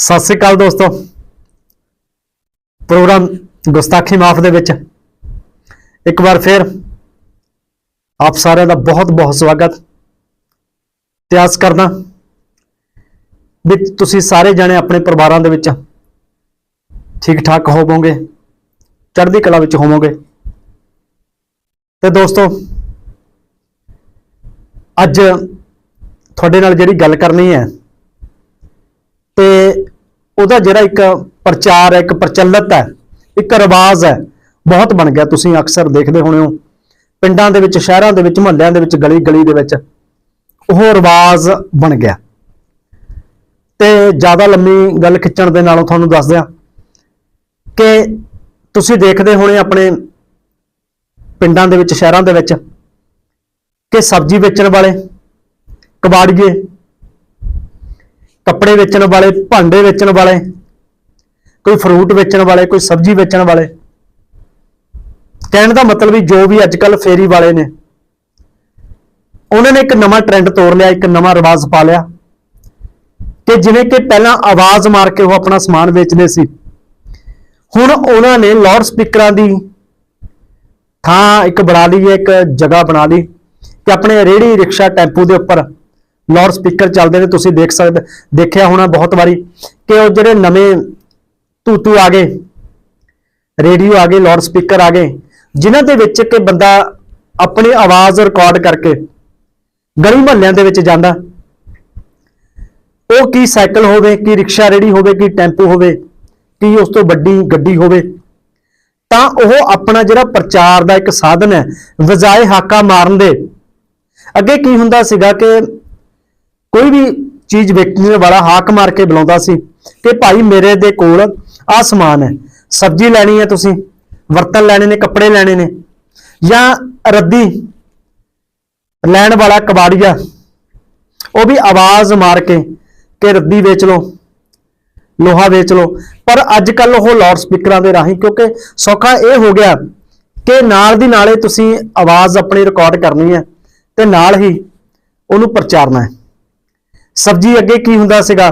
ਸਤਿ ਸ੍ਰੀ ਅਕਾਲ ਦੋਸਤੋ। ਪ੍ਰੋਗਰਾਮ ਗੁਸਤਾਖੀ ਮਾਫ ਦੇ ਵਿੱਚ ਇੱਕ ਵਾਰ ਫਿਰ ਆਪ ਸਾਰਿਆਂ ਦਾ ਬਹੁਤ ਬਹੁਤ ਸਵਾਗਤ। ਤੇ ਆਸ ਕਰਦਾ ਵੀ ਤੁਸੀਂ ਸਾਰੇ ਜਣੇ ਆਪਣੇ ਪਰਿਵਾਰਾਂ ਦੇ ਵਿੱਚ ਠੀਕ ਠਾਕ ਹੋਵੋਗੇ, ਚੜ੍ਹਦੀ ਕਲਾ ਵਿੱਚ ਹੋਵੋਗੇ। ਤੇ ਦੋਸਤੋ, ਅੱਜ ਤੁਹਾਡੇ ਨਾਲ ਜਿਹੜੀ ਗੱਲ ਕਰਨੀ ਹੈ ਤੇ ਉਹਦਾ ਜਿਹੜਾ ਇੱਕ ਪ੍ਰਚਾਰ ਹੈ, ਇੱਕ ਪ੍ਰਚਲਿਤ ਹੈ, ਇੱਕ ਰਿਵਾਜ ਹੈ, ਬਹੁਤ ਬਣ ਗਿਆ। ਤੁਸੀਂ ਅਕਸਰ ਦੇਖਦੇ ਹੋਣੇ ਹੋ, ਪਿੰਡਾਂ ਦੇ ਵਿੱਚ, ਸ਼ਹਿਰਾਂ ਦੇ ਵਿੱਚ, ਮੁਹੱਲਿਆਂ ਦੇ ਵਿੱਚ ਗਲੀ ਗਲੀ ਦੇ ਵਿੱਚ ਉਹ ਰਿਵਾਜ ਬਣ ਗਿਆ। ਤੇ ਜ਼ਿਆਦਾ ਲੰਮੀ ਗੱਲ ਖਿੱਚਣ ਦੇ ਨਾਲੋਂ ਤੁਹਾਨੂੰ ਦੱਸ ਦਿਆਂ ਕਿ ਤੁਸੀਂ ਦੇਖਦੇ ਹੋਣੇ ਆਪਣੇ ਪਿੰਡਾਂ ਦੇ ਵਿੱਚ, ਸ਼ਹਿਰਾਂ ਦੇ ਵਿੱਚ ਕਿ ਸਬਜ਼ੀ ਵੇਚਣ ਵਾਲੇ, ਕਬਾੜੀਏ ਕੱਪੜੇ ਵੇਚਣ ਵਾਲੇ, ਭਾਂਡੇ ਵੇਚਣ ਵਾਲੇ, ਕੋਈ ਫਰੂਟ ਵੇਚਣ ਵਾਲੇ, ਕੋਈ ਸਬਜ਼ੀ ਵੇਚਣ ਵਾਲੇ। ਕਹਿਣ ਦਾ ਮਤਲਬ ਵੀ ਜੋ ਵੀ ਅੱਜ ਕੱਲ ਫੇਰੀ ਵਾਲੇ ਨੇ, ਉਹਨਾਂ ਨੇ ਇੱਕ ਨਵਾਂ ਟ੍ਰੈਂਡ ਤੋੜ ਲਿਆ, ਇੱਕ ਨਵਾਂ ਰਿਵਾਜ ਪਾ ਲਿਆ ਕਿ ਜਿਵੇਂ ਕਿ ਪਹਿਲਾਂ ਆਵਾਜ਼ ਮਾਰ ਕੇ ਉਹ ਆਪਣਾ ਸਮਾਨ ਵੇਚਦੇ ਸੀ, ਹੁਣ ਉਹਨਾਂ ਨੇ ਲਾਊਡ ਸਪੀਕਰਾਂ ਦੀ ਥਾਂ ਇੱਕ ਬਣਾ ਲਈ ਹੈ ਇੱਕ ਜਗ੍ਹਾ ਬਣਾ ਲਈ ਕਿ ਆਪਣੇ ਰੇੜੀ ਰਿਕਸ਼ਾ ਟੈਂਪੂ ਦੇ ਉੱਪਰ ਲਾਊਡ ਸਪੀਕਰ ਚੱਲਦੇ ਨੇ, ਤੁਸੀਂ ਦੇਖ ਸਕਦੇ, ਦੇਖਿਆ ਹੋਣਾ ਬਹੁਤ ਵਾਰੀ ਕਿ ਉਹ ਜਿਹੜੇ ਨਵੇਂ ਤੂਤੂ ਆ ਗਏ, ਰੇਡੀਓ ਆ ਗਏ ਲਾਊਡ ਸਪੀਕਰ ਆ ਗਏ, ਜਿਨ੍ਹਾਂ ਦੇ ਵਿੱਚ ਕਿ ਬੰਦਾ ਆਪਣੀ ਆਵਾਜ਼ ਰਿਕਾਰਡ ਕਰਕੇ ਗਲੀ ਮਹੱਲਿਆਂ ਦੇ ਵਿੱਚ ਜਾਂਦਾ, ਉਹ ਕੀ ਸਾਈਕਲ ਹੋਵੇ, ਕੀ ਰਿਕਸ਼ਾ ਰੇੜੀ ਹੋਵੇ, ਕੀ ਟੈਂਪੂ ਹੋਵੇ, ਕੀ ਉਸ ਤੋਂ ਵੱਡੀ ਗੱਡੀ ਹੋਵੇ, ਤਾਂ ਉਹ ਆਪਣਾ ਜਿਹੜਾ ਪ੍ਰਚਾਰ ਦਾ ਇੱਕ ਸਾਧਨ ਹੈ, ਵਜਾਏ ਹਾਕਾ ਮਾਰਨ ਦੇ। ਅੱਗੇ ਕੀ ਹੁੰਦਾ ਸੀਗਾ ਕਿ ਕੋਈ ਵੀ ਚੀਜ਼ ਵੇਚਣ ਵਾਲਾ ਹਾਕ ਮਾਰ ਕੇ ਬੁਲਾਉਂਦਾ ਸੀ ਕਿ ਭਾਈ ਮੇਰੇ ਦੇ ਕੋਲ ਆਹ ਸਮਾਨ ਹੈ। ਸਬਜ਼ੀ ਲੈਣੀ ਹੈ ਤੁਸੀਂ, ਬਰਤਨ ਲੈਣੇ ਨੇ, ਕੱਪੜੇ ਲੈਣੇ ਨੇ, ਜਾਂ ਰੱਦੀ ਲੈਣ ਵਾਲਾ ਕਬਾੜੀਆ, ਉਹ ਵੀ ਆਵਾਜ਼ ਮਾਰ ਕੇ ਕਿ ਰੱਦੀ ਵੇਚ ਲਓ, ਲੋਹਾ ਵੇਚ ਲਓ। ਪਰ ਅੱਜ ਕੱਲ ਉਹ ਲਾਊਡ ਸਪੀਕਰਾਂ ਦੇ ਰਾਹੀਂ, ਕਿਉਂਕਿ ਸੌਖਾ ਇਹ ਹੋ ਗਿਆ ਕਿ ਨਾਲ ਦੀ ਨਾਲੇ ਤੁਸੀਂ ਆਵਾਜ਼ ਆਪਣੀ ਰਿਕਾਰਡ ਕਰਨੀ ਹੈ ਤੇ ਨਾਲ ਹੀ ਉਹਨੂੰ ਪ੍ਰਚਾਰਨਾ ਹੈ। ਸਬਜ਼ੀ ਅੱਗੇ ਕੀ ਹੁੰਦਾ ਸੀਗਾ?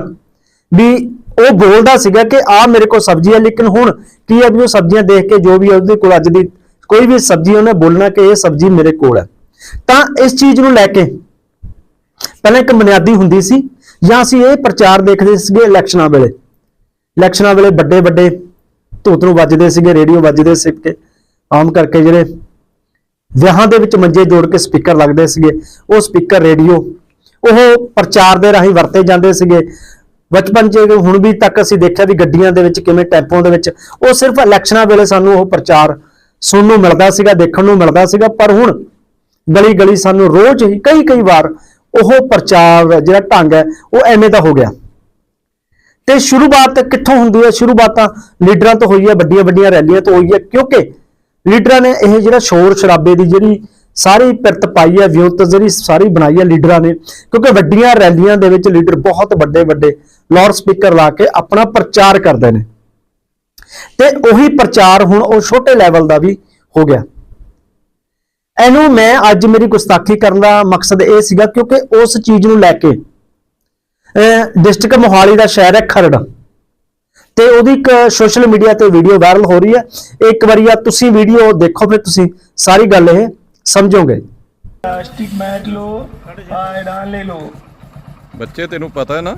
ਵੀ ਉਹ ਬੋਲਦਾ ਸੀਗਾ ਕਿ ਆ ਮੇਰੇ ਕੋਲ ਸਬਜ਼ੀ ਹੈ, ਲੇਕਿਨ ਹੁਣ ਕੀ ਹੈ ਵੀ ਉਹ ਸਬਜ਼ੀਆਂ ਦੇਖ ਕੇ ਜੋ ਵੀ ਉਹਦੇ ਕੋਲ ਅੱਜ ਦੀ ਕੋਈ ਵੀ ਸਬਜ਼ੀ ਉਹਨੇ ਬੋਲਣਾ ਕਿ ਇਹ ਸਬਜ਼ੀ ਮੇਰੇ ਕੋਲ ਹੈ। ਤਾਂ ਇਸ ਚੀਜ਼ ਨੂੰ ਲੈ ਕੇ ਪਹਿਲਾਂ ਇੱਕ ਬੁਨਿਆਦੀ ਹੁੰਦੀ ਸੀ, ਜਾਂ ਅਸੀਂ ਇਹ ਪ੍ਰਚਾਰ ਦੇਖਦੇ ਸੀਗੇ ਇਲੈਕਸ਼ਨਾਂ ਵੇਲੇ। ਇਲੈਕਸ਼ਨਾਂ ਵੇਲੇ ਵੱਡੇ ਵੱਡੇ ਧੂਤ ਨੂੰ ਵੱਜਦੇ ਸੀਗੇ ਰੇਡੀਓ ਵੱਜਦੇ ਸੀਗੇ, ਆਮ ਕਰਕੇ ਜਿਹੜੇ ਵਿਆਹਾਂ ਦੇ ਵਿੱਚ ਮੰਜੇ ਜੋੜ ਕੇ ਸਪੀਕਰ ਲੱਗਦੇ ਸੀਗੇ, ਉਹ ਸਪੀਕਰ ਰੇਡੀਓ ਉਹ ਪ੍ਰਚਾਰ ਦੇ ਰਾਹੀਂ ਵਰਤੇ ਜਾਂਦੇ ਸੀਗੇ। ਬਚਪਨ 'ਚ, ਹੁਣ ਵੀ ਤੱਕ ਅਸੀਂ ਦੇਖਿਆ ਵੀ ਗੱਡੀਆਂ ਦੇ ਵਿੱਚ ਕਿਵੇਂ ਟੈਂਪੋਆਂ ਦੇ ਵਿੱਚ, ਉਹ ਸਿਰਫ ਇਲੈਕਸ਼ਨਾਂ ਵੇਲੇ ਸਾਨੂੰ ਉਹ ਪ੍ਰਚਾਰ ਸੁਣਨ ਨੂੰ ਮਿਲਦਾ ਸੀਗਾ, ਦੇਖਣ ਨੂੰ ਮਿਲਦਾ ਸੀਗਾ, ਪਰ ਹੁਣ ਗਲੀ ਗਲੀ ਸਾਨੂੰ ਰੋਜ਼ ਹੀ ਕਈ ਕਈ ਵਾਰ ਉਹ ਪ੍ਰਚਾਰ ਜਿਹੜਾ ਢੰਗ ਹੈ, ਉਹ ਐਵੇਂ ਦਾ ਹੋ ਗਿਆ। ਤੇ ਸ਼ੁਰੂਆਤ ਕਿੱਥੋਂ ਹੁੰਦੀ ਹੈ? ਸ਼ੁਰੂਆਤ ਤਾਂ ਲੀਡਰਾਂ ਤੋਂ ਹੋਈ ਹੈ ਵੱਡੀਆਂ ਵੱਡੀਆਂ ਰੈਲੀਆਂ ਤੋਂ ਹੋਈ ਹੈ, ਕਿਉਂਕਿ ਲੀਡਰਾਂ ਨੇ ਇਹ ਜਿਹੜਾ ਸ਼ੋਰ ਸ਼ਰਾਬੇ ਦੀ ਜਿਹੜੀ ਸਾਰੀ ਪਿਰਤ ਪਾਈ ਹੈ, ਵਿਉਂਤ ਜਿਹੜੀ ਸਾਰੀ ਬਣਾਈ ਹੈ ਲੀਡਰਾਂ ਨੇ, ਕਿਉਂਕਿ ਵੱਡੀਆਂ ਰੈਲੀਆਂ ਦੇ ਵਿੱਚ ਲੀਡਰ ਬਹੁਤ ਵੱਡੇ ਵੱਡੇ ਲਾਊਡ ਸਪੀਕਰ ਲਾ ਕੇ ਆਪਣਾ ਪ੍ਰਚਾਰ ਕਰਦੇ ਨੇ। ਤੇ ਉਹੀ ਪ੍ਰਚਾਰ ਹੁਣ ਉਹ ਛੋਟੇ ਲੈਵਲ ਦਾ ਵੀ ਹੋ ਗਿਆ। ਇਹਨੂੰ ਮੈਂ ਅੱਜ ਮੇਰੀ ਗੁਸਤਾਖੀ ਕਰਨ ਦਾ ਮਕਸਦ ਇਹ ਸੀਗਾ, ਕਿਉਂਕਿ ਉਸ ਚੀਜ਼ ਨੂੰ ਲੈ ਕੇ ਡਿਸਟ੍ਰਿਕਟ ਮੋਹਾਲੀ ਦਾ ਸ਼ਹਿਰ ਹੈ ਖਰੜ। ਤੇ ਉਹਦੀ ਇੱਕ ਸੋਸ਼ਲ ਮੀਡੀਆ ਤੇ ਵੀਡੀਓ ਵਾਇਰਲ ਹੋ ਰਹੀ ਹੈ। ਇੱਕ ਵਾਰੀ ਆ ਤੁਸੀਂ ਵੀਡੀਓ ਦੇਖੋ ਫਿਰ ਤੁਸੀਂ, ਸਾਰੀ ਗੱਲ ਇਹ। ਸਮਝੋਗੇ? ਪਲਾਸਟਿਕ ਮੈਟ ਲਓ ਆ ਲੈ ਲਓ। ਬੱਚੇ ਤੈਨੂੰ ਪਤਾ ਹੈ ਨਾ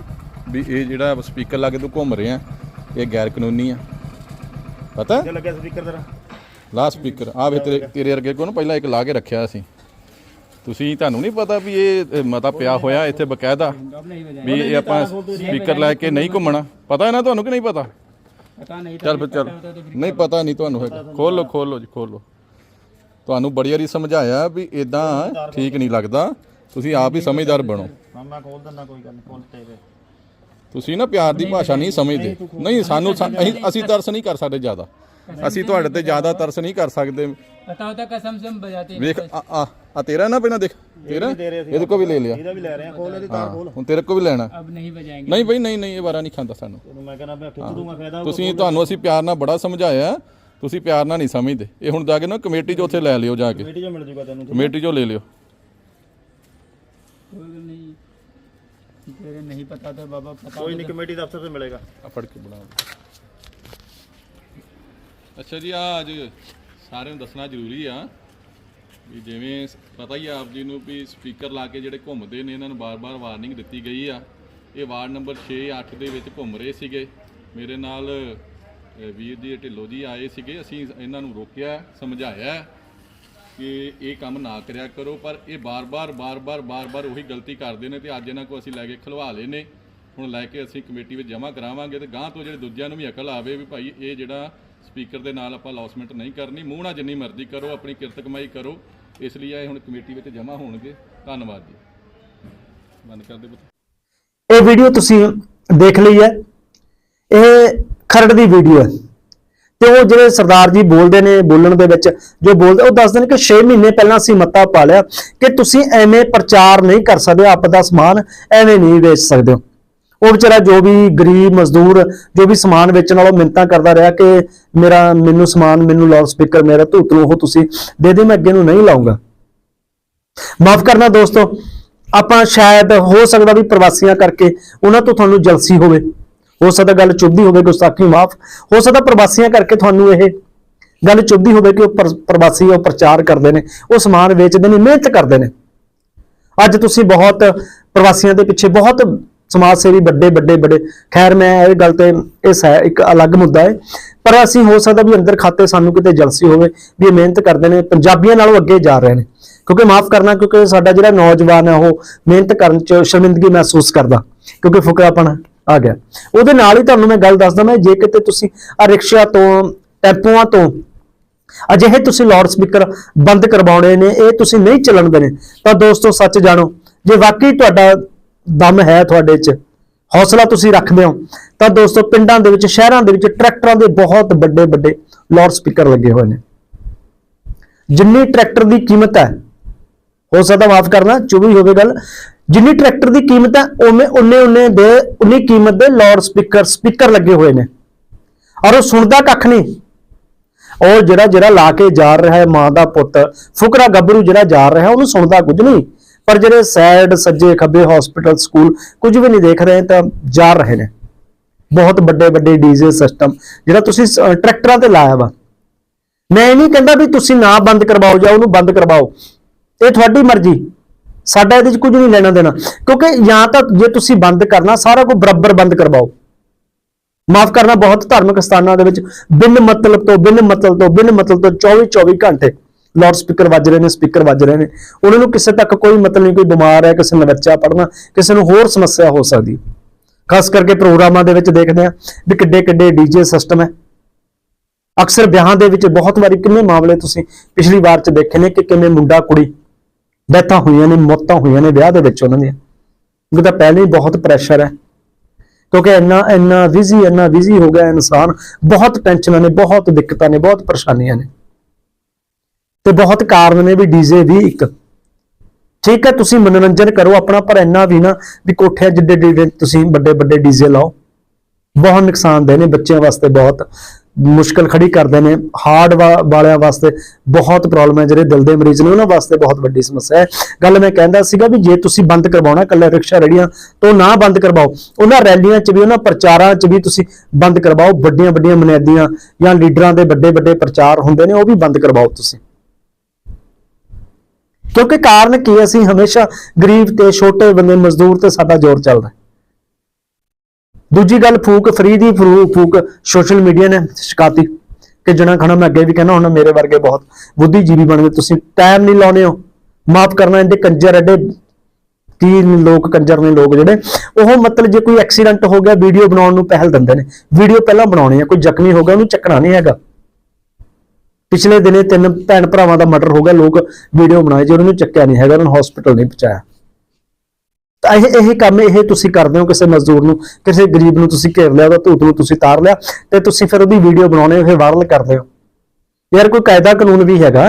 ਵੀ ਇਹ ਜਿਹੜਾ ਸਪੀਕਰ ਲਾ ਕੇ ਤੂੰ ਘੁੰਮ ਰਿਹਾ ਇਹ ਗੈਰ ਕਾਨੂੰਨੀ ਆ। ਪਤਾ? ਜੇ ਲੱਗਿਆ ਸਪੀਕਰ ਤੇਰਾ। ਲਾ ਸਪੀਕਰ। ਆ ਵੇ ਤੇਰੇ ਤੇਰੇ ਅਰਗੇ ਕੋਲ ਪਹਿਲਾਂ ਇੱਕ ਲਾ ਕੇ ਰੱਖਿਆ ਸੀ। ਤੁਸੀਂ ਤੁਹਾਨੂੰ ਨਹੀਂ ਪਤਾ ਵੀ ਇਹ ਮਤਾ ਪਿਆ ਹੋਇਆ ਇੱਥੇ ਬਕਾਇਦਾ ਵੀ ਇਹ ਆਪਾਂ ਸਪੀਕਰ ਲੈ ਕੇ ਨਹੀਂ ਘੁੰਮਣਾ। ਪਤਾ ਹੈ ਨਾ ਤੁਹਾਨੂੰ ਕਿ ਨਹੀਂ ਪਤਾ? ਪਤਾ ਨਹੀਂ ਚੱਲ ਫਿਰ ਚੱਲ। ਨਹੀਂ ਪਤਾ ਨਹੀਂ ਤੁਹਾਨੂੰ ਖੋਲੋ ਖੋਲੋ ਜੀ ਖੋਲੋ ਤੁਹਾਨੂੰ ਬੜੀ ਵਾਰੀ ਸਮਝਾਇਆ ਵੀ ਇਦਾਂ ਠੀਕ ਨਹੀਂ ਲੱਗਦਾ। ਤੁਸੀਂ ਆਪ ਹੀ ਸਮਝਦਾਰ ਬਣੋ ਹਾਂ। ਮੈਂ ਖੋਲ ਕੋਈ ਗੱਲ ਖੋਲ ਤੇ ਵੇ ਤੁਸੀਂ ਨਾ ਪਿਆਰ ਦੀ ਭਾਸ਼ਾ ਨਹੀਂ ਸਮਝਦੇ। ਨਹੀਂ ਸਾਨੂੰ ਅਸੀਂ ਅਸੀਂ ਤਰਸ ਨਹੀਂ ਕਰ ਸਕਦੇ ਜ਼ਿਆਦਾ। ਅਸੀਂ ਤੁਹਾਡੇ ਤੇ ਜ਼ਿਆਦਾ ਤਰਸ ਨਹੀਂ ਕਰ ਸਕਦੇ। ਬਤਾਓ ਤਾਂ ਕਸਮ ਸਮ ਬਜਾਤੇ ਵੇਖ ਆ ਆ ਤੇਰਾ ਨਾ ਪਹਿਲਾਂ ਦੇਖ। ਤੇਰਾ? ਇਹਦੇ ਕੋ ਵੀ ਲੈ ਲਿਆ। ਇਹਦਾ ਵੀ ਲੈ ਰਹੇ ਆ। ਖੋਲ ਇਹਦੀ ਤਾਰ ਖੋਲ। ਹੁਣ ਤੇਰੇ ਕੋ ਵੀ ਲੈਣਾ। ਅਬ ਨਹੀਂ ਬਜਾਏਂਗੇ ਨਹੀਂ ਬਈ ਨਹੀਂ ਨਹੀਂ ਇਹ ਬਾਰਾ ਨਹੀਂ ਖਾਂਦਾ ਸਾਨੂੰ। ਮੈਂ ਕਹਿੰਦਾ ਮੈਂ ਖਿੱਚ ਦੂੰਗਾ ਫਾਇਦਾ ਤੁਸੀਂ ਤੁਹਾਨੂੰ ਅਸੀਂ ਪਿਆਰ ਨਾਲ ਬੜਾ ਸਮਝਾਇਆ। ਤੁਸੀਂ ਪਿਆਰ ਨਾਲ ਨਹੀਂ ਸਮਝਦੇ। ਇਹ ਹੁਣ ਜਾ ਕੇ ਨਾ ਕਮੇਟੀ ਚੋਂ ਉੱਥੇ ਲੈ ਲਿਓ ਜਾ ਕੇ। ਕਮੇਟੀ 'ਚੋਂ ਲੈ ਲਿਓ। ਕੋਈ ਨਹੀਂ। ਤੇਰੇ ਨਹੀਂ ਪਤਾ ਤੋਂ ਮਿਲੇਗਾ। ਫੜ ਕੇ ਬਣਾ ਅੱਛਾ ਜੀ ਆ ਅੱਜ ਸਾਰਿਆਂ ਨੂੰ ਦੱਸਣਾ ਜ਼ਰੂਰੀ ਆ ਵੀ ਜਿਵੇਂ ਪਤਾ ਹੀ ਆ ਆਪ ਜੀ ਨੂੰ ਵੀ ਸਪੀਕਰ ਲਾ ਕੇ ਜਿਹੜੇ ਘੁੰਮਦੇ ਨੇ ਇਹਨਾਂ ਨੂੰ ਬਾਰ-ਬਾਰ ਵਾਰਨਿੰਗ ਦਿੱਤੀ ਗਈ ਆ। ਇਹ ਵਾਰਡ ਨੰਬਰ 6 8 ਦੇ ਵਿੱਚ ਘੁੰਮ ਰਹੇ ਸੀਗੇ। ਮੇਰੇ ਨਾਲ ਵੀਰ ਜੀ ਢਿੱਲੋਂ ਜੀ ਆਏ ਸੀਗੇ, ਅਸੀਂ ਇਹਨਾਂ ਨੂੰ ਰੋਕਿਆ, ਸਮਝਾਇਆ ਕਿ ਇਹ ਕੰਮ ਨਾ ਕਰਿਆ ਕਰੋ, ਪਰ ਇਹ ਬਾਰ-ਬਾਰ ਬਾਰ-ਬਾਰ ਬਾਰ-ਬਾਰ ਉਹੀ ਗਲਤੀ ਕਰਦੇ ਨੇ ਤੇ ਅੱਜ ਇਹਨਾਂ ਕੋ ਅਸੀਂ ਲੈ ਕੇ ਖਲਵਾ ਲਏ ਨੇ। ਹੁਣ ਲੈ ਕੇ ਅਸੀਂ ਕਮੇਟੀ ਵਿੱਚ ਜਮ੍ਹਾਂ ਕਰਾਵਾਂਗੇ ਤੇ ਗਾਂ ਤੋਂ ਜਿਹੜੇ ਦੂਜਿਆਂ ਨੂੰ ਵੀ ਅਕਲ ਆਵੇ ਵੀ ਭਾਈ ਇਹ ਜਿਹੜਾ ਸਪੀਕਰ ਦੇ ਨਾਲ ਆਪਾਂ ਲੌਸਮੈਂਟ ਨਹੀਂ ਕਰਨੀ, ਮੂੰਹ ਨਾਲ ਜਿੰਨੀ ਮਰਜ਼ੀ ਕਰੋ, ਆਪਣੀ ਕਿਰਤ ਕਮਾਈ ਕਰੋ, ਇਸ ਲਈ ਇਹ ਹੁਣ ਕਮੇਟੀ ਵਿੱਚ ਜਮ੍ਹਾਂ ਹੋਣਗੇ। ਧੰਨਵਾਦ ਜੀ। ਬੰਦ ਕਰ ਦੇ ਇਹ ਵੀਡੀਓ ਤੁਸੀਂ ਦੇਖ ਲਈ ਹੈ। ਇਹ ਖਰੜ ਦੀ ਵੀਡੀਓ ਹੈ। ਤੇ ਉਹ ਜਿਹੜੇ ਸਰਦਾਰ ਜੀ ਬੋਲਦੇ ਨੇ ਬੋਲਣ ਦੇ ਵਿੱਚ, ਜੋ ਬੋਲਦੇ, ਉਹ ਦੱਸਦੇ ਨੇ ਕਿ 6 ਮਹੀਨੇ ਪਹਿਲਾਂ ਅਸੀਂ ਮਤਾ ਪਾ ਲਿਆ ਕਿ ਤੁਸੀਂ ਐਵੇਂ ਪ੍ਰਚਾਰ ਨਹੀਂ ਕਰ ਸਕਦੇ, ਆਪ ਦਾ ਸਮਾਨ ਐਵੇਂ ਨਹੀਂ ਵੇਚ ਸਕਦੇ। ਹੋ ਉਹ ਵਿਚਾਰਾ ਜੋ ਵੀ ਗਰੀਬ ਮਜ਼ਦੂਰ, ਜੋ ਵੀ ਸਮਾਨ ਵੇਚਣ ਵਾਲਾ ਮਿੰਤਾ ਕਰਦਾ ਰਿਹਾ ਕਿ ਮੇਰਾ, ਮੈਨੂੰ ਸਮਾਨ, ਮੈਨੂੰ ਲਾਊਡ ਸਪੀਕਰ ਮੇਰਾ ਧੂਤ ਨੂੰ ਉਹ ਤੁਸੀਂ ਦੇ ਦੇ, ਮੈਂ ਅੱਗੇ ਨੂੰ ਨਹੀਂ ਲਾਉਂਗਾ। ਮਾਫ ਕਰਨਾ ਦੋਸਤੋ, ਆਪਾਂ ਸ਼ਾਇਦ ਹੋ ਸਕਦਾ ਵੀ ਪ੍ਰਵਾਸੀਆਂ ਕਰਕੇ ਉਹਨਾਂ ਤੋਂ ਤੁਹਾਨੂੰ ਜਲਸੀ ਹੋਵੇ। ਹੋ ਸਕਦਾ ਗੱਲ ਚੁੱਭਦੀ ਹੋਵੇ ਗੁਸਤਾਖੀ ਮਾਫ। ਹੋ ਸਕਦਾ ਪ੍ਰਵਾਸੀਆਂ ਕਰਕੇ ਤੁਹਾਨੂੰ ਇਹ ਗੱਲ ਚੁੱਭਦੀ ਹੋਵੇ ਕਿ ਉਹ ਪਰ- ਪ੍ਰਵਾਸੀ ਉਹ ਪ੍ਰਚਾਰ ਕਰਦੇ ਨੇ, ਉਹ ਸਮਾਨ ਵੇਚਦੇ ਨੇ, ਮਿਹਨਤ ਕਰਦੇ ਨੇ। ਅੱਜ ਤੁਸੀਂ ਬਹੁਤ ਪ੍ਰਵਾਸੀਆਂ ਦੇ ਪਿੱਛੇ ਬਹੁਤ ਸਮਾਜ ਸੇਵੀ ਵੱਡੇ ਵੱਡੇ ਵੱਡੇ। ਖੈਰ, ਮੈਂ ਇਹ ਗੱਲ ਤੇ ਇਸ ਹੈ ਇੱਕ ਅਲੱਗ ਮੁੱਦਾ ਹੈ। ਪਰ ਅਸੀਂ ਹੋ ਸਕਦਾ ਵੀ ਅੰਦਰ ਖਾਤੇ ਸਾਨੂੰ ਕਿਤੇ ਜਲਸੀ ਹੋਵੇ, ਵੀ ਇਹ ਮਿਹਨਤ ਕਰਦੇ ਨੇ, ਪੰਜਾਬੀਆਂ ਨਾਲੋਂ ਅੱਗੇ ਜਾ ਰਹੇ ਨੇ। ਕਿਉਂਕਿ ਮਾਫ ਕਰਨਾ, ਕਿਉਂਕਿ ਸਾਡਾ ਜਿਹੜਾ ਨੌਜਵਾਨ ਹੈ ਉਹ ਮਿਹਨਤ ਕਰਨ ਚ ਸ਼ਰਮਿੰਦਗੀ ਮਹਿਸੂਸ ਕਰਦਾ। ਕਿਉਂਕਿ ਫੁਕਰਾਪਣ ਆ ਗਿਆ। ਉਹਦੇ ਨਾਲ ਹੀ ਤੁਹਾਨੂੰ ਮੈਂ ਗੱਲ ਦੱਸਦਾ ਮੈਂ, ਜੇ ਕਿਤੇ ਤੁਸੀਂ ਆ ਰਿਕਸ਼ਾ ਤੋਂ, ਟੈਂਪੂਆਂ ਤੋਂ ਅਜਿਹੇ ਤੁਸੀਂ ਲਾਊਡ ਸਪੀਕਰ ਬੰਦ ਕਰਵਾਉਣੇ ਨੇ, ਇਹ ਤੁਸੀਂ ਨਹੀਂ ਚੱਲਣ ਦੇਣੇ, ਤਾਂ ਦੋਸਤੋ ਸੱਚ ਜਾਣੋ, ਜੇ ਵਾਕਈ ਤੁਹਾਡਾ ਦਮ ਹੈ ਤੁਹਾਡੇ 'ਚ, ਹੌਸਲਾ ਤੁਸੀਂ ਰੱਖਦੇ ਹੋ, ਤਾਂ ਦੋਸਤੋ ਪਿੰਡਾਂ ਦੇ ਵਿੱਚ, ਸ਼ਹਿਰਾਂ ਦੇ ਵਿੱਚ ਟਰੈਕਟਰਾਂ ਦੇ ਬਹੁਤ ਵੱਡੇ ਵੱਡੇ ਲਾਊਡ ਸਪੀਕਰ ਲੱਗੇ ਹੋਏ ਨੇ। ਜਿੰਨੀ ਟਰੈਕਟਰ ਦੀ ਕੀਮਤ ਹੈ, ਹੋ ਸਕਦਾ ਮਾਫ ਕਰਨਾ ਚੁਭੀ ਹੋਵੇ ਗੱਲ ਜਿੰਨੀ ਟਰੈਕਟਰ ਦੀ ਕੀਮਤ ਹੈ, ਉਵੇਂ ਉਨੇ ਉਨੇ ਦੇ, ਉਨੀ ਕੀਮਤ ਦੇ ਲਾਊਡ ਸਪੀਕਰ ਸਪੀਕਰ ਲੱਗੇ ਹੋਏ ਨੇ। ਔਰ ਉਹ ਸੁਣਦਾ ਕੱਖ ਨਹੀਂ। ਔਰ ਜਿਹੜਾ ਜਿਹੜਾ ਲਾ ਕੇ ਜਾ ਰਿਹਾ ਹੈ ਮਾਂ ਦਾ ਪੁੱਤ, ਫੁਕਰਾ ਗੱਭਰੂ ਜਿਹੜਾ ਜਾ ਰਿਹਾ ਉਹਨੂੰ ਸੁਣਦਾ ਕੁਝ ਨਹੀਂ। ਪਰ ਜਿਹੜੇ ਸੈਡ ਸੱਜੇ ਖੱਬੇ ਹਸਪੀਟਲ ਸਕੂਲ ਕੁਝ ਵੀ ਨਹੀਂ ਦੇਖ ਰਹੇ, ਤਾਂ ਜਾ ਰਹੇ ਨੇ। ਬਹੁਤ ਵੱਡੇ ਵੱਡੇ ਡੀਜ਼ੇ ਸਿਸਟਮ ਜਿਹੜਾ ਤੁਸੀਂ ਟਰੈਕਟਰਾਂ ਤੇ ਲਾਇਆ ਵਾ। ਮੈਂ ਇਹ ਨਹੀਂ ਕਹਿੰਦਾ ਵੀ ਤੁਸੀਂ ਨਾ ਬੰਦ ਕਰਵਾਓ ਜਾਂ ਉਹਨੂੰ ਬੰਦ ਕਰਵਾਓ। ਇਹ ਤੁਹਾਡੀ ਮਰਜ਼ੀ। ਸਾਡਾ ਇਹਦੇ 'ਚ ਕੁਝ ਨਹੀਂ ਲੈਣਾ ਦੇਣਾ। ਕਿਉਂਕਿ ਜਾਂ ਤਾਂ ਜੇ ਤੁਸੀਂ ਬੰਦ ਕਰਨਾ, ਸਾਰਾ ਕੁਝ ਬਰਾਬਰ ਬੰਦ ਕਰਵਾਓ। ਮਾਫ ਕਰਨਾ ਬਹੁਤ ਧਾਰਮਿਕ ਸਥਾਨਾਂ ਦੇ ਵਿੱਚ। ਬਿਨ ਮਤਲਬ ਤੋਂ, ਬਿਨ ਮਤਲਬ ਤੋਂ, ਬਿਨ ਮਤਲਬ ਤੋਂ 24 24 ਘੰਟੇ ਲਾਊਡ ਸਪੀਕਰ ਵੱਜ ਰਹੇ ਨੇ, ਸਪੀਕਰ ਵੱਜ ਰਹੇ ਨੇ। ਉਹਨਾਂ ਨੂੰ ਕਿਸੇ ਤੱਕ ਕੋਈ ਮਤਲਬ ਨਹੀਂ, ਕੋਈ ਬਿਮਾਰ ਹੈ, ਕਿਸੇ ਨੂੰ ਬੱਚਾ ਪੜਨਾ ਕਿਸੇ ਨੂੰ ਹੋਰ ਸਮੱਸਿਆ ਹੋ ਸਕਦੀ। ਖਾਸ ਕਰਕੇ ਪ੍ਰੋਗਰਾਮਾਂ ਦੇ ਵਿੱਚ ਦੇਖਦੇ ਆ ਵੀ ਕਿੱਡੇ ਕਿੱਡੇ ਡੀਜੇ ਸਿਸਟਮ ਹੈ। ਅਕਸਰ ਵਿਆਹਾਂ ਦੇ ਵਿੱਚ ਬਹੁਤ ਵਾਰੀ ਕਿੰਨੇ ਮਾਮਲੇ ਤੁਸੀਂ ਪਿਛਲੀ ਵਾਰ ਚ ਦੇਖੇ ਨੇ ਕਿ ਕਿਵੇਂ ਮੁੰਡਾ ਕੁੜੀ ਡੈਥਾਂ ਹੋਈਆਂ ਨੇ, ਮੌਤਾਂ ਹੋਈਆਂ ਨੇ ਵਿਆਹ ਦੇ ਵਿੱਚ ਉਹਨਾਂ ਦੀਆਂ। ਕਿਉਂਕਿ ਤਾਂ ਪਹਿਲਾਂ ਹੀ ਬਹੁਤ ਪ੍ਰੈਸ਼ਰ ਹੈ। ਕਿਉਂਕਿ ਇੰਨਾ ਇੰਨਾ ਬਿਜ਼ੀ ਇੰਨਾ ਬਿਜ਼ੀ ਹੋ ਗਿਆ ਇਨਸਾਨ, ਬਹੁਤ ਟੈਨਸ਼ਨਾਂ ਨੇ, ਬਹੁਤ ਦਿੱਕਤਾਂ ਨੇ, ਬਹੁਤ ਪਰੇਸ਼ਾਨੀਆਂ ਨੇ। ਤੇ ਬਹੁਤ ਕਾਰਨ ਨੇ ਵੀ ਡੀਜ਼ੇ ਵੀ ਇੱਕ। ਠੀਕ ਹੈ, ਤੁਸੀਂ ਮਨੋਰੰਜਨ ਕਰੋ ਆਪਣਾ, ਪਰ ਇੰਨਾ ਵੀ ਨਾ ਵੀ ਕੋਠਿਆਂ ਜਿੱਡੇ ਜਿੱਡੇ ਤੁਸੀਂ ਵੱਡੇ ਵੱਡੇ ਡੀਜ਼ੇ ਲਾਓ। ਬਹੁਤ ਨੁਕਸਾਨਦੇ ਨੇ ਬੱਚਿਆਂ ਵਾਸਤੇ ਬਹੁਤ, ਮੁਸ਼ਕਲ ਖੜੀ ਕਰਦੇ ਨੇ ਹਾਰਟ ਵਾਲਿਆਂ ਵਾਸਤੇ ਬਹੁਤ ਪ੍ਰੋਬਲਮ ਹੈ ਜਿਹੜੇ ਦਿਲ ਦੇ ਮਰੀਜ਼ ਨੇ ਉਹਨਾਂ ਵਾਸਤੇ ਬਹੁਤ ਵੱਡੀ ਸਮੱਸਿਆ ਹੈ। ਗੱਲ ਮੈਂ ਕਹਿੰਦਾ ਸੀਗਾ ਵੀ ਜੇ ਤੁਸੀਂ ਬੰਦ ਕਰਵਾਉਣਾ ਕੱਲੇ ਰਿਕਸ਼ਾ ਰੇੜੀਆਂ ਤੋਂ ਨਾ ਬੰਦ ਕਰਵਾਓ, ਉਹਨਾਂ ਰੈਲੀਆਂ 'ਚ ਵੀ, ਉਹਨਾਂ ਪ੍ਰਚਾਰਾਂ 'ਚ ਵੀ ਤੁਸੀਂ ਬੰਦ ਕਰਵਾਓ ਵੱਡੀਆਂ ਵੱਡੀਆਂ ਮਨਿਆਦੀਆਂ ਜਾਂ ਲੀਡਰਾਂ ਦੇ ਵੱਡੇ ਵੱਡੇ ਪ੍ਰਚਾਰ ਹੁੰਦੇ ਨੇ, ਉਹ ਵੀ ਬੰਦ ਕਰਵਾਓ ਤੁਸੀਂ। ਕਿਉਂਕਿ ਕਾਰਨ ਕੀ ਅਸੀਂ ਹਮੇਸ਼ਾ ਗਰੀਬ ਤੇ ਛੋਟੇ ਬੰਦੇ, ਮਜ਼ਦੂਰ ਤੇ ਸਾਡਾ ਜ਼ੋਰ ਚੱਲਦਾ ਦੂਜੀ ਗੱਲ ਫੂਕ ਫਰੀ ਦੀ ਫਰੂ- ਫੂਕ ਸੋਸ਼ਲ ਮੀਡੀਆ ਨੇ ਸ਼ਿਕਾਤੀ ਕਿ ਜਣਾ ਖਣਾ ਮੈਂ ਅੱਗੇ ਵੀ ਕਹਿੰਦਾ ਹੁਣ ਮੇਰੇ ਵਰਗੇ ਬਹੁਤ ਬੁੱਧੀਜੀਵੀ ਬਣ ਗਏ। ਤੁਸੀਂ ਟਾਈਮ ਨਹੀਂ ਲਾਉਨੇ ਹੋ। ਮਾਫ ਕਰਨਾ ਇਹਦੇ ਕੰਜਰ ਐਡੇ ਕੀ ਲੋਕ ਕੰਜਰ ਨੇ ਲੋਕ ਜਿਹੜੇ, ਉਹ ਮਤਲਬ ਜੇ ਕੋਈ ਐਕਸੀਡੈਂਟ ਹੋ ਗਿਆ ਵੀਡੀਓ ਬਣਾਉਣ ਨੂੰ ਪਹਿਲ ਦਿੰਦੇ ਨੇ। ਵੀਡੀਓ ਪਹਿਲਾਂ ਬਣਾਉਣੀ ਹੈ ਕੋਈ ਜ਼ਖਮੀ ਹੋ ਗਿਆ, ਉਹਨੂੰ ਚੱਕਣਾ ਨਹੀਂ ਹੈਗਾ। ਪਿਛਲੇ ਦਿਨੇ ਤਿੰਨ ਭੈਣ ਭਰਾਵਾਂ ਦਾ ਮਰਡਰ ਹੋ ਗਿਆ, ਲੋਕ ਵੀਡੀਓ ਬਣਾਏ, ਜੇ ਉਹਨਾਂ ਨੂੰ ਚੱਕਿਆ ਨਹੀਂ ਹੈਗਾ, ਉਹਨਾਂ ਨੂੰ ਹਸਪੀਟਲ ਨਹੀਂ ਪਹੁੰਚਾਇਆ। ਤਾਂ ਇਹ ਇਹ ਕੰਮ ਇਹ ਤੁਸੀਂ ਕਰਦੇ ਹੋ ਕਿਸੇ ਮਜ਼ਦੂਰ ਨੂੰ ਕਿਸੇ ਗਰੀਬ ਨੂੰ ਤੁਸੀਂ ਘੇਰ ਲਿਆ ਉਹਦਾ ਧੂਤ ਨੂੰ ਤੁਸੀਂ ਤਾਰ ਲਿਆ ਤੇ ਤੁਸੀਂ ਫਿਰ ਉਹਦੀ ਵੀਡੀਓ ਬਣਾਉਣੇ ਹੋ ਫਿਰ ਵਾਇਰਲ ਕਰਦੇ ਹੋ ਯਾਰ ਕੋਈ ਕਾਇਦਾ ਕਾਨੂੰਨ ਵੀ ਹੈਗਾ।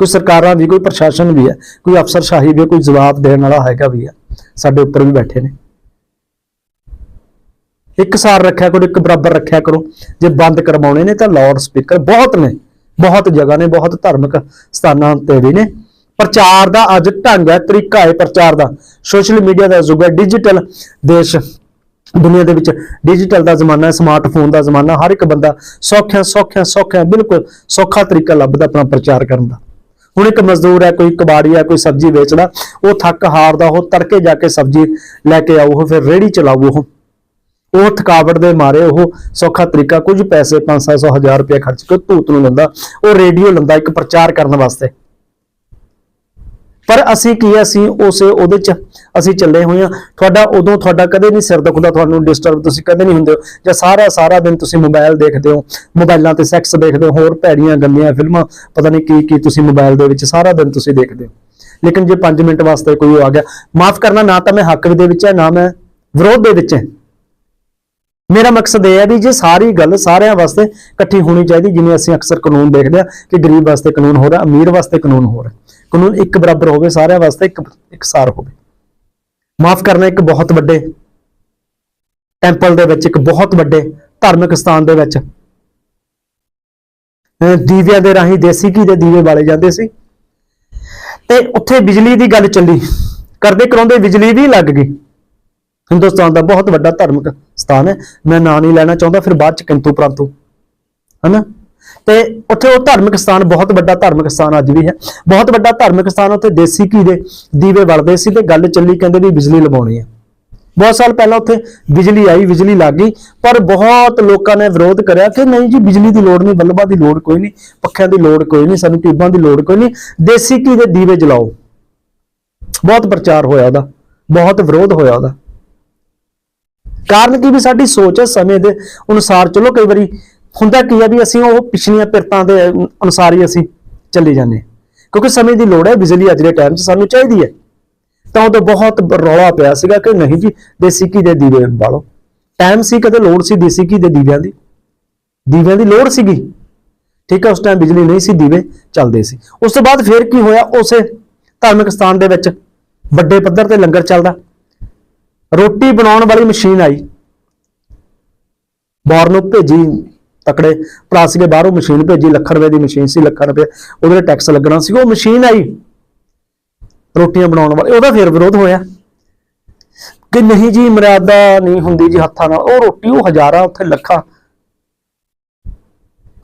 ਕੋਈ ਸਰਕਾਰਾਂ ਵੀ ਕੋਈ ਪ੍ਰਸ਼ਾਸਨ ਵੀ ਹੈ ਕੋਈ ਅਫਸਰਸ਼ਾਹੀ ਵੀ ਹੈ, ਕੋਈ ਜਵਾਬ ਦੇਣ ਵਾਲਾ ਹੈਗਾ ਵੀ ਹੈ। ਸਾਡੇ ਉੱਪਰ ਵੀ ਬੈਠੇ ਨੇ। ਇੱਕ ਸਾਰ ਰੱਖਿਆ ਕਰੋ ਇੱਕ ਬਰਾਬਰ ਰੱਖਿਆ ਕਰੋ। ਜੇ ਬੰਦ ਕਰਵਾਉਣੇ ਨੇ ਤਾਂ ਲਾਊਡ ਸਪੀਕਰ ਬਹੁਤ ਨੇ ਬਹੁਤ ਜਗ੍ਹਾ ਨੇ ਬਹੁਤ ਧਾਰਮਿਕ ਸਥਾਨਾਂ ਤੇ ਵੀ ਨੇ। ਪ੍ਰਚਾਰ ਦਾ ਅੱਜ ਢੰਗ ਹੈ, ਤਰੀਕਾ ਹੈ ਪ੍ਰਚਾਰ ਦਾ। ਸੋਸ਼ਲ ਮੀਡੀਆ ਦਾ ਯੁੱਗ ਹੈ, ਡਿਜੀਟਲ ਦੇਸ਼ ਦੁਨੀਆ ਦੇ ਵਿੱਚ ਡਿਜੀਟਲ ਦਾ ਜ਼ਮਾਨਾ ਹੈ, ਸਮਾਰਟਫੋਨ ਦਾ ਜ਼ਮਾਨਾ, ਹਰ ਇੱਕ ਬੰਦਾ ਸੌਖਿਆ ਸੌਖਿਆ ਸੌਖਿਆ, ਬਿਲਕੁਲ ਸੌਖਾ ਤਰੀਕਾ ਲੱਭਦਾ ਆਪਣਾ ਪ੍ਰਚਾਰ ਕਰਨ ਦਾ। ਹੁਣ ਇੱਕ ਮਜ਼ਦੂਰ ਹੈ, ਕੋਈ ਕਬਾੜੀ ਹੈ, ਕੋਈ ਸਬਜ਼ੀ ਵੇਚਦਾ, ਉਹ ਥੱਕ ਹਾਰਦਾ, ਉਹ ਤੜਕੇ ਜਾ ਕੇ ਸਬਜ਼ੀ ਲੈ ਕੇ ਆਉ ਉਹ ਫਿਰ ਰੇੜੀ ਚਲਾਊ ਉਹ। ਉਹ ਥਕਾਵਟ ਦੇ ਮਾਰੇ, ਉਹ ਸੌਖਾ ਤਰੀਕਾ, ਕੁਝ ਪੈਸੇ 500 ਹਜ਼ਾਰ ਰੁਪਏ ਖਰਚ ਕੇ ਧੂਤ ਨੂੰ ਲੰਦਾ ਉਹ ਰੇਡੀਓ ਲੰਦਾ ਇੱਕ ਪ੍ਰਚਾਰ ਕਰਨ ਵਾਸਤੇ। ਪਰ ਅਸੀਂ ਕੀ ਹੈ, ਅਸੀਂ ਉਸ ਉਹਦੇ ਚ ਅਸੀਂ ਚੱਲੇ ਹੋਏ ਆ। ਤੁਹਾਡਾ ਉਦੋਂ ਤੁਹਾਡਾ ਕਦੇ ਨਹੀਂ ਸਿਰ ਦੁਖਦਾ ਤੁਹਾਨੂੰ ਡਿਸਟਰਬ ਤੁਸੀਂ ਕਦੇ ਨਹੀਂ ਹੁੰਦੇ ਹੋ। ਜਾਂ ਸਾਰਾ ਸਾਰਾ ਦਿਨ ਤੁਸੀਂ ਮੋਬਾਈਲ ਦੇਖਦੇ ਹੋ ਮੋਬਾਈਲਾਂ ਤੇ ਸੈਕਸ ਦੇਖਦੇ ਹੋ ਹੋਰ ਭੈੜੀਆਂ ਗੰਦੀਆਂ ਫਿਲਮਾਂ ਪਤਾ ਨਹੀਂ ਕੀ ਕੀ ਤੁਸੀਂ ਮੋਬਾਈਲ ਦੇ ਵਿੱਚ ਸਾਰਾ ਦਿਨ ਤੁਸੀਂ ਦੇਖਦੇ ਹੋ। ਲੇਕਿਨ ਜੇ 5 ਮਿੰਟ ਵਾਸਤੇ ਕੋਈ ਆ ਗਿਆ ਮਾਫ ਕਰਨਾ ਨਾ ਤਾਂ ਮੈਂ ਹੱਕ ਦੇ ਵਿੱਚ ਹੈ ਨਾ ਮੈਂ ਵਿਰੋਧ ਦੇ ਵਿੱਚ ਹੈ। ਮੇਰਾ ਮਕਸਦ ਇਹ ਹੈ ਵੀ ਜੇ ਸਾਰੀ ਗੱਲ ਸਾਰਿਆਂ ਵਾਸਤੇ ਇਕੱਠੀ ਹੋਣੀ ਚਾਹੀਦੀ, ਜਿਵੇਂ ਅਸੀਂ ਅਕਸਰ ਕਾਨੂੰਨ ਦੇਖਦੇ ਆ ਕਿ ਗਰੀਬ ਵਾਸਤੇ ਕਾਨੂੰਨ ਹੋ ਰਿਹਾ, ਅਮੀਰ ਵਾਸਤੇ ਕਾਨੂੰਨ ਹੋ ਰਿਹਾ। ਕਾਨੂੰਨ ਇੱਕ ਬਰਾਬਰ ਹੋਵੇ, ਸਾਰਿਆਂ ਵਾਸਤੇ ਇੱਕ ਇਕਸਾਰ ਹੋਵੇ। ਮਾਫ ਕਰਨਾ ਇੱਕ ਬਹੁਤ ਵੱਡੇ ਟੈਂਪਲ ਦੇ ਵਿੱਚ, ਇੱਕ ਬਹੁਤ ਵੱਡੇ ਧਾਰਮਿਕ ਸਥਾਨ ਦੇ ਵਿੱਚ। ਦੀਵਿਆਂ ਦੇ ਰਾਹੀਂ ਦੇਸੀ ਘੀ ਦੇ ਦੀਵੇ ਬਾਲੇ ਜਾਂਦੇ ਸੀ। ਤੇ ਉੱਥੇ ਬਿਜਲੀ ਦੀ ਗੱਲ ਚੱਲੀ। ਕਰਦੇ ਕਰਾਉਂਦੇ ਬਿਜਲੀ ਵੀ ਲੱਗ ਗਈ। ਹਿੰਦੁਸਤਾਨ ਦਾ ਬਹੁਤ ਵੱਡਾ ਧਾਰਮਿਕ ਸਥਾਨ ਹੈ। ਮੈਂ ਨਾਂ ਨਹੀਂ ਲੈਣਾ ਚਾਹੁੰਦਾ, ਫਿਰ ਬਾਅਦ ਚ ਕਿੰਤੂ ਪ੍ਰੰਤੂ। ਹਨਾ? ਤੇ ਉੱਥੇ ਉਹ ਧਾਰਮਿਕ ਸਥਾਨ, ਬਹੁਤ ਵੱਡਾ ਧਾਰਮਿਕ ਸਥਾਨ ਅੱਜ ਵੀ ਹੈ। ਬਹੁਤ ਵੱਡਾ ਧਾਰਮਿਕ ਸਥਾਨ ਉੱਥੇ ਦੇਸੀ ਘੀ ਦੇ ਦੀਵੇ ਵਲਦੇ ਸੀ ਤੇ ਗੱਲ ਚੱਲੀ ਕਹਿੰਦੇ ਵੀ ਬਿਜਲੀ ਲਵਾਉਣੀ ਹੈ। ਬਹੁਤ ਸਾਲ ਪਹਿਲਾਂ ਉੱਥੇ ਬਿਜਲੀ ਆਈ, ਬਿਜਲੀ ਲੱਗ ਗਈ, ਪਰ ਬਹੁਤ ਲੋਕਾਂ ਨੇ ਵਿਰੋਧ ਕਰਿਆ ਕਿ ਨਹੀਂ ਜੀ, ਬਿਜਲੀ ਦੀ ਲੋੜ ਨਹੀਂ, ਬਲਬਾਂ ਦੀ ਲੋੜ ਕੋਈ ਨਹੀਂ, ਪੱਖਿਆਂ ਦੀ ਲੋੜ ਕੋਈ ਨਹੀਂ, ਸਾਨੂੰ ਟਿਊਬਾਂ ਦੀ ਲੋੜ ਕੋਈ ਨਹੀਂ, ਦੇਸੀ ਘੀ ਦੇ ਦੀਵੇ ਜਲਾਓ। ਬਹੁਤ ਪ੍ਰਚਾਰ ਹੋਇਆ ਉਹਦਾ, ਬਹੁਤ ਵਿਰੋਧ ਹੋਇਆ ਉਹਦਾ। ਕਾਰਨ ਕੀ ਵੀ ਸਾਡੀ ਸੋਚ ਹੈ ਸਮੇਂ ਦੇ ਅਨੁਸਾਰ ਚਲੋ ਕਈ ਵਾਰੀ ਹੁੰਦਾ ਕੀ ਹੈ ਵੀ ਅਸੀਂ ਉਹ ਪਿਛਲੀਆਂ ਪਿਰਤਾਂ ਦੇ ਅਨੁਸਾਰ ਹੀ ਅਸੀਂ ਚੱਲੀ ਜਾਂਦੇ ਹਾਂ। ਕਿਉਂਕਿ ਸਮੇਂ ਦੀ ਲੋੜ ਹੈ, ਬਿਜਲੀ ਅੱਜ ਦੇ ਟਾਈਮ 'ਚ ਸਾਨੂੰ ਚਾਹੀਦੀ ਹੈ। ਤਾਂ ਉਦੋਂ ਬਹੁਤ ਰੌਲਾ ਪਿਆ ਸੀਗਾ ਕਿ ਨਹੀਂ ਜੀ, ਦੇਸੀ ਘੀ ਦੇ ਦੀਵੇ ਬਾਲੋ। ਟਾਈਮ ਸੀ, ਕਦੇ ਲੋੜ ਸੀ ਦੇਸੀ ਘੀ ਦੇ ਦੀਵਿਆਂ ਦੀ। ਦੀਵਿਆਂ ਦੀ ਲੋੜ ਸੀਗੀ। ਠੀਕ ਹੈ, ਉਸ ਟਾਈਮ ਬਿਜਲੀ ਨਹੀਂ ਸੀ, ਦੀਵੇ ਚੱਲਦੇ ਸੀ। ਉਸ ਤੋਂ ਬਾਅਦ ਫਿਰ ਕੀ ਹੋਇਆ? ਉਸੇ ਧਾਰਮਿਕ ਸਥਾਨ ਦੇ ਵਿੱਚ ਵੱਡੇ ਪੱਧਰ ਤੇ ਲੰਗਰ ਚੱਲਦਾ। ਰੋਟੀ ਬਣਾਉਣ ਵਾਲੀ ਮਸ਼ੀਨ ਆਈ। ਬਾਹਰ ਨੂੰ ਭੇਜੀ ਤਕੜੇ ਭਰਾ ਸੀਗੇ, ਬਾਹਰੋਂ ਮਸ਼ੀਨ ਭੇਜੀ, ਲੱਖ ਰੁਪਏ ਦੀ ਮਸ਼ੀਨ ਸੀ, ਲੱਖਾਂ ਰੁਪਏ। ਉਹਦੇ ਟੈਕਸ ਲੱਗਣਾ ਸੀ, ਉਹ ਮਸ਼ੀਨ ਆਈ। ਰੋਟੀਆਂ ਬਣਾਉਣ ਵਾਲੀ, ਉਹਦਾ ਫਿਰ ਵਿਰੋਧ ਹੋਇਆ। ਕਿ ਨਹੀਂ ਜੀ, ਮਰਿਆਦਾ ਨਹੀਂ ਹੁੰਦੀ ਜੀ ਹੱਥਾਂ ਨਾਲ। ਉਹ ਰੋਟੀ, ਉਹ ਹਜ਼ਾਰਾਂ ਉੱਥੇ ਲੱਖਾਂ।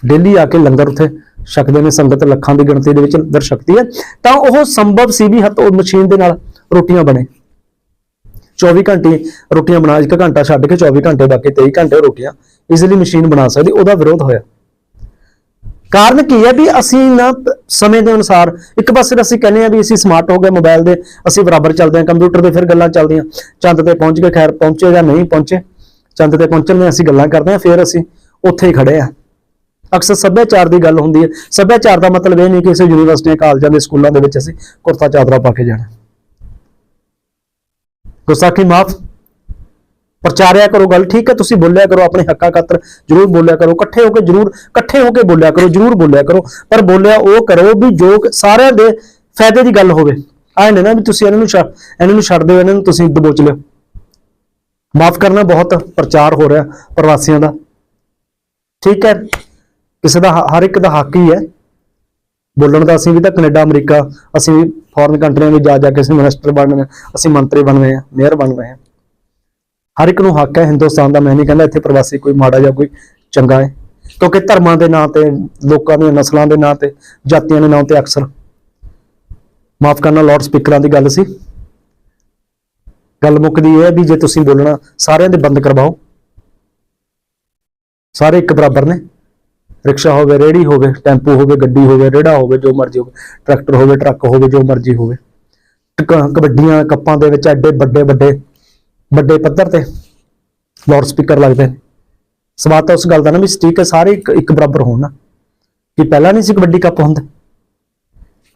ਡੇਲੀ ਆ ਕੇ ਲੰਗਰ ਉੱਥੇ ਛਕਦੇ ਨੇ, ਸੰਗਤ ਲੱਖਾਂ ਦੀ ਗਿਣਤੀ ਦੇ ਵਿੱਚ ਲੰਗਰ ਛਕਦੀ ਹੈ। ਤਾਂ ਉਹ ਸੰਭਵ ਸੀ ਵੀ ਹੱਥ ਉਹ ਮਸ਼ੀਨ ਦੇ ਨਾਲ ਰੋਟੀਆਂ ਬਣੇ। 24 ਘੰਟੇ ਰੋਟੀਆਂ ਬਣਾ, ਇੱਕ ਘੰਟਾ ਛੱਡ ਕੇ 24 ਘੰਟੇ, ਬਾਕੀ 23 ਘੰਟੇ ਰੋਟੀਆਂ ਈਜ਼ੀਲੀ ਮਸ਼ੀਨ ਬਣਾ ਸਕਦੀ, ਉਹਦਾ ਵਿਰੋਧ ਹੋਇਆ। ਕਾਰਨ ਕੀ ਹੈ ਵੀ ਅਸੀਂ ਨਾ ਸਮੇਂ ਦੇ ਅਨੁਸਾਰ, ਇੱਕ ਪਾਸੇ ਅਸੀਂ ਕਹਿੰਦੇ ਆ ਵੀ ਅਸੀਂ ਸਮਾਰਟ ਹੋ ਗਏ ਮੋਬਾਈਲ ਦੇ, ਅਸੀਂ ਬਰਾਬਰ ਚੱਲਦੇ ਹਾਂ ਕੰਪਿਊਟਰ ਦੇ ਫਿਰ ਗੱਲਾਂ ਚੱਲਦੀਆਂ, ਚੰਦ ਤੇ ਪਹੁੰਚ ਕੇ ਖੈਰ ਪਹੁੰਚੇ ਜਾਂ ਨਹੀਂ ਪਹੁੰਚੇ, ਚੰਦ ਤੇ ਪਹੁੰਚਣ ਦੇ ਅਸੀਂ ਗੱਲਾਂ ਕਰਦੇ ਹਾਂ, ਫਿਰ ਅਸੀਂ ਉੱਥੇ ਹੀ ਖੜੇ ਆ ਅਕਸਰ ਸੱਭਿਆਚਾਰ ਦੀ ਗੱਲ ਹੁੰਦੀ ਹੈ। ਸੱਭਿਆਚਾਰ ਦਾ ਮਤਲਬ ਇਹ ਨਹੀਂ ਕਿ ਕਿਸੇ ਯੂਨੀਵਰਸਿਟੀਆਂ ਕਾਲਜਾਂ ਦੇ ਸਕੂਲਾਂ ਦੇ ਵਿੱਚ ਅਸੀਂ ਕੁਰਤਾ ਚਾਦਰਾ ਪਾ ਕੇ ਜਾਣਾ। ਗੁਸਾਖੀ ਮਾਫ। ਪ੍ਰਚਾਰਿਆ ਕਰੋ ਗੱਲ ਠੀਕ ਹੈ, ਤੁਸੀਂ ਬੋਲਿਆ ਕਰੋ ਆਪਣੇ ਹੱਕਾਂ ਖਾਤਰ, ਜਰੂਰ ਬੋਲਿਆ ਕਰੋ। ਇਕੱਠੇ ਹੋ ਕੇ ਜਰੂਰ, ਇਕੱਠੇ ਹੋ ਕੇ ਬੋਲਿਆ ਕਰੋ, ਜਰੂਰ ਬੋਲਿਆ ਕਰੋ। ਪਰ ਬੋਲਿਆ ਉਹ ਕਰੋ ਵੀ ਜੋ ਕਿ ਸਾਰਿਆਂ ਦੇ ਫਾਇਦੇ ਦੀ ਗੱਲ ਹੋਵੇ। ਆਏ ਨੇ ਨਾ ਵੀ ਤੁਸੀਂ ਇਹਨਾਂ ਨੂੰ ਛੱਡ, ਇਹਨਾਂ ਨੂੰ ਛੱਡ ਦਿਓ, ਇਹਨਾਂ ਨੂੰ ਤੁਸੀਂ ਦਬੋਚ ਲਿਓ। ਮਾਫ ਕਰਨਾ ਬਹੁਤ ਪ੍ਰਚਾਰ ਹੋ ਰਿਹਾ ਪ੍ਰਵਾਸੀਆਂ ਦਾ। ਠੀਕ ਹੈ, ਕਿਸੇ ਦਾ ਹਰ ਇੱਕ ਦਾ ਹੱਕ ਹੀ ਹੈ। ਬੋਲਣ ਦਾ ਅਸੀਂ ਵੀ ਤਾਂ ਕੈਨੇਡਾ, ਅਮਰੀਕਾ, ਅਸੀਂ ਫੋਰਨ ਕੰਟਰੀਆਂ ਵਿੱਚ ਜਾ ਜਾ ਕੇ ਅਸੀਂ ਮਿਨਿਸਟਰ ਬਣ ਰਹੇ ਹਾਂ ਅਸੀਂ ਮੰਤਰੀ ਬਣ ਰਹੇ ਹਾਂ ਮੇਅਰ ਬਣ ਰਹੇ ਹਾਂ ਹਰ ਇੱਕ ਨੂੰ ਹੱਕ ਹੈ ਹਿੰਦੁਸਤਾਨ ਦਾ, ਮੈਂ ਨਹੀਂ ਕਹਿੰਦਾ ਇੱਥੇ ਪ੍ਰਵਾਸੀ ਕੋਈ ਮਾੜਾ ਜਾਂ ਕੋਈ ਚੰਗਾ ਹੈ, ਕਿਉਂਕਿ ਧਰਮਾਂ ਦੇ ਨਾਂ ਤੇ, ਲੋਕਾਂ ਦੀਆਂ ਨਸਲਾਂ ਦੇ ਨਾਂ ਤੇ, ਜਾਤੀਆਂ ਦੇ ਨਾਂ ਤੇ ਅਕਸਰ। ਮਾਫ ਕਰਨਾ ਲਾਰਡ ਸਪੀਕਰਾਂ ਦੀ ਗੱਲ ਸੀ। ਗੱਲ ਮੁੱਕਦੀ ਇਹ ਹੈ ਵੀ ਜੇ ਤੁਸੀਂ ਬੋਲਣਾ, ਸਾਰਿਆਂ ਦੇ ਬੰਦ ਕਰਵਾਓ। ਸਾਰੇ ਇੱਕ ਬਰਾਬਰ ਨੇ। ਰਿਕਸ਼ਾ ਹੋਵੇ ਰੇੜੀ ਹੋਵੇ, ਟੈਂਪੂ ਹੋਵੇ, ਗੱਡੀ ਹੋਵੇ ਰੇੜਾ ਹੋਵੇ, ਜੋ ਮਰਜ਼ੀ ਹੋਵੇ, ਟਰੈਕਟਰ ਹੋਵੇ, ਟਰੱਕ ਹੋਵੇ, ਜੋ ਮਰਜ਼ੀ ਹੋਵੇ। ਕ- ਕਬੱਡੀਆਂ ਕੱਪਾਂ ਦੇ ਵਿੱਚ ਐਡੇ ਵੱਡੇ ਵੱਡੇ ਵੱਡੇ ਪੱਧਰ ਤੇ ਲਾਊਡ ਸਪੀਕਰ ਲੱਗਦੇ ਨੇ। ਸਵਾਦ ਤਾਂ ਉਸ ਗੱਲ ਦਾ ਨਾ ਵੀ ਸਟੀਕ ਸਾਰੇ ਇੱਕ ਇੱਕ ਬਰਾਬਰ ਹੋਣ ਨਾ, ਕਿ ਪਹਿਲਾਂ ਨਹੀਂ ਸੀ ਕਬੱਡੀ ਕੱਪ ਹੁੰਦੇ।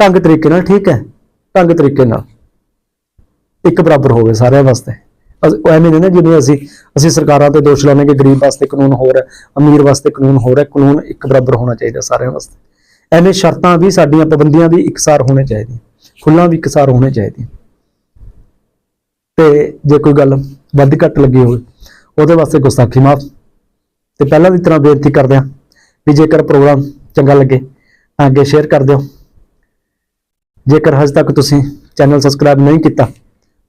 ਢੰਗ ਤਰੀਕੇ ਨਾਲ ਠੀਕ ਹੈ, ਢੰਗ ਤਰੀਕੇ ਨਾਲ ਇੱਕ ਬਰਾਬਰ ਹੋਵੇ ਸਾਰਿਆਂ ਵਾਸਤੇ। ਉਹ ਐਵੇਂ ਨਹੀਂ ਨਾ ਜਿਵੇਂ ਅਸੀਂ ਅਸੀਂ ਸਰਕਾਰਾਂ ਤੇ ਦੋਸ਼ ਲਾਉਂਦੇ ਕਿ ਗਰੀਬ ਵਾਸਤੇ ਕਾਨੂੰਨ ਹੋਰ ਹੈ, ਅਮੀਰ ਵਾਸਤੇ ਕਾਨੂੰਨ ਹੋਰ ਹੈ, ਕਾਨੂੰਨ ਇੱਕ ਬਰਾਬਰ ਹੋਣਾ ਚਾਹੀਦਾ ਸਾਰਿਆਂ ਵਾਸਤੇ। ਐਵੇਂ ਸ਼ਰਤਾਂ ਵੀ ਸਾਡੀਆਂ, ਪਾਬੰਦੀਆਂ ਵੀ ਇਕਸਾਰ ਹੋਣੇ ਚਾਹੀਦੀਆਂ ਖੁੱਲਾਂ ਵੀ ਇਕਸਾਰ ਹੋਣੇ ਚਾਹੀਦੀਆਂ। ਤੇ ਜੇ ਕੋਈ ਗੱਲ ਵੱਧ ਘੱਟ ਲੱਗੀ ਹੋਵੇ, ਉਹਦੇ ਵਾਸਤੇ ਗੁਸਤਾਖੀ ਮਾਫ। ਤੇ ਪਹਿਲਾਂ ਦੀ ਤਰ੍ਹਾਂ ਬੇਨਤੀ ਕਰਦੇ ਹਾਂ ਵੀ ਜੇਕਰ ਪ੍ਰੋਗਰਾਮ ਚੰਗਾ ਲੱਗੇ, ਤਾਂ ਅੱਗੇ ਸ਼ੇਅਰ ਕਰ ਦਿਓ। ਜੇਕਰ ਹਜੇ ਤੱਕ ਤੁਸੀਂ ਚੈਨਲ ਸਬਸਕ੍ਰਾਈਬ ਨਹੀਂ ਕੀਤਾ,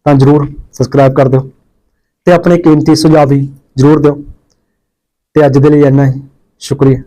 ਤਾਂ ਜਰੂਰ ਸਬਸਕ੍ਰਾਈਬ ਕਰ ਦਿਓ। ਤੇ ਆਪਣੇ ਕੀਮਤੀ ਸੁਝਾਅ ਵੀ ਜਰੂਰ ਦਿਓ। ਤੇ ਅੱਜ ਦੇ ਲਈ ਇੰਨਾ ਹੀ। ਸ਼ੁਕਰੀਆ।